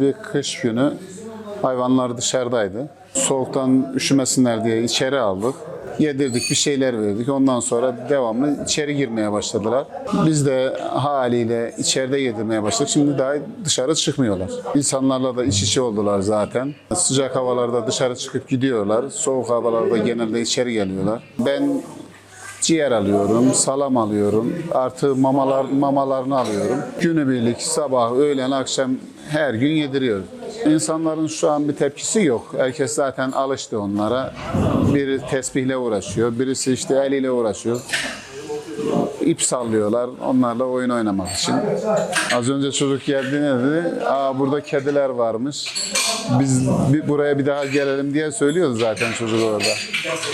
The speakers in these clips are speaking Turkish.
Bir kış günü hayvanlar dışarıdaydı. Soğuktan üşümesinler diye içeri aldık. Yedirdik, bir şeyler verdik. Ondan sonra devamlı içeri girmeye başladılar. Biz de haliyle içeride yedirmeye başladık. Şimdi daha dışarı çıkmıyorlar. İnsanlarla da iç içe oldular zaten. Sıcak havalarda dışarı çıkıp gidiyorlar. Soğuk havalarda genelde içeri geliyorlar. Ben ciğer alıyorum, salam alıyorum, artı mamalar mamalarını alıyorum. Günübirlik sabah, öğlen, akşam her gün yediriyorum. İnsanların şu an bir tepkisi yok. Herkes zaten alıştı onlara. Biri tesbihle uğraşıyor, birisi işte eliyle uğraşıyor. İp sallıyorlar onlarla oyun oynamak için. Az önce çocuk geldi ne dedi? Aa burada kediler varmış. Biz bir, buraya bir daha gelelim diye söylüyordu zaten çocuk orada.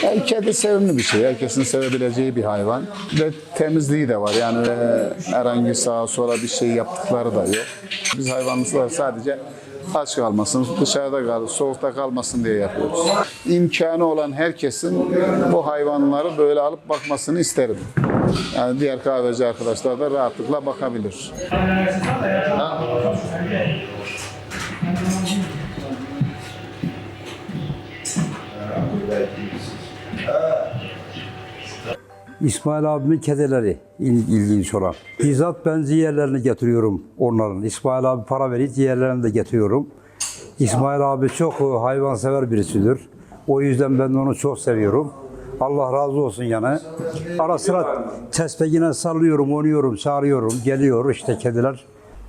Yani kedi sevimli bir şey. Herkesin sevebileceği bir hayvan. Ve temizliği de var. Yani öyle herhangi sağa sola bir şey yaptıkları da yok. Biz hayvanımızlar sadece aç kalmasın, dışarıda kal, soğukta kalmasın diye yapıyoruz. İmkanı olan herkesin bu hayvanları böyle alıp bakmasını isterim. Yani diğer kahveci arkadaşlar da rahatlıkla bakabilir. İsmail abimin kedileri il- ilginç olan. Bizzat ben ciğerlerini getiriyorum onların. İsmail abi para verip ciğerlerini de getiriyorum. İsmail abi çok hayvansever birisidir. O yüzden ben onu çok seviyorum. Allah razı olsun yani. Ara sıra tespehine sallıyorum, oynuyorum, çağırıyorum, geliyor işte kediler.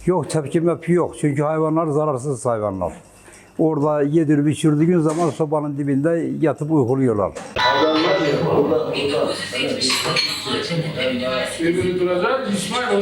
Yok tepki mepki yok çünkü hayvanlar zararsız hayvanlar. Orada yedir biçirdiğin zaman sobanın dibinde yatıp uykuluyorlar. Öbürü duracak, İsmail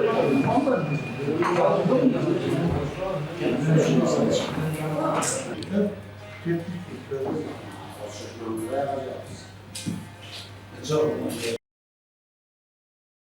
Çok